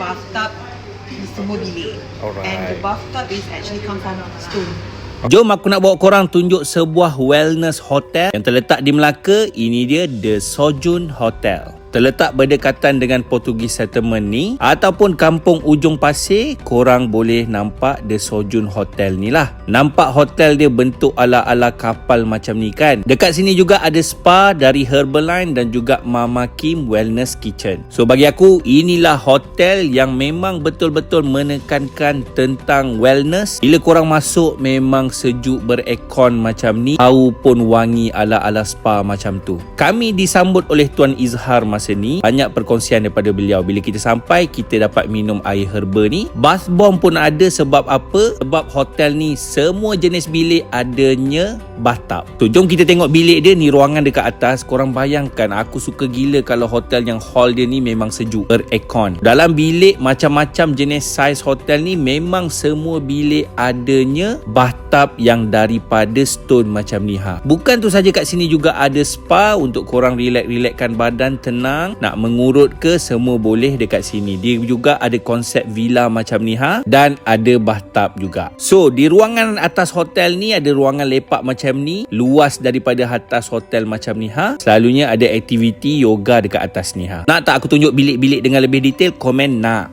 bathtub di semua bilik. Alright. And the bathtub is actually come from stone. Jom aku nak bawa korang tunjuk sebuah wellness hotel yang terletak di Melaka. Ini dia The Sojun Hotel. Terletak berdekatan dengan Portugis Settlement ni ataupun kampung ujung pasir, korang boleh nampak The Sojun Hotel ni lah. Nampak hotel dia bentuk ala-ala kapal macam ni kan. Dekat sini juga ada spa dari Herbaline dan juga Mama Kim Wellness Kitchen. So bagi aku inilah hotel yang memang betul-betul menekankan tentang wellness. Bila korang masuk memang sejuk berekon macam ni, bau pun wangi ala-ala spa macam tu. Kami disambut oleh Tuan Izhar masa ni, banyak perkongsian daripada beliau. Bila kita sampai, kita dapat minum air herba ni. Bath bomb pun ada sebab apa? Sebab hotel ni semua jenis bilik adanya bathtub. Tu jom kita tengok bilik dia ni ruangan dekat atas. Korang bayangkan aku suka gila kalau hotel yang hall dia ni memang sejuk, berekon. Dalam bilik macam-macam jenis saiz hotel ni memang semua bilik adanya bathtub yang daripada stone macam ni ha. Bukan tu saja kat sini juga ada spa untuk korang relax-relaxkan badan tenang, nak mengurut ke semua boleh dekat sini. Dia juga ada konsep villa macam ni ha dan ada bathtub juga. So, di ruangan atas hotel ni ada ruangan lepak macam ni, luas daripada atas hotel macam ni ha. Selalunya ada aktiviti yoga dekat atas ni ha. Nak tak aku tunjuk bilik-bilik dengan lebih detail? Komen nak.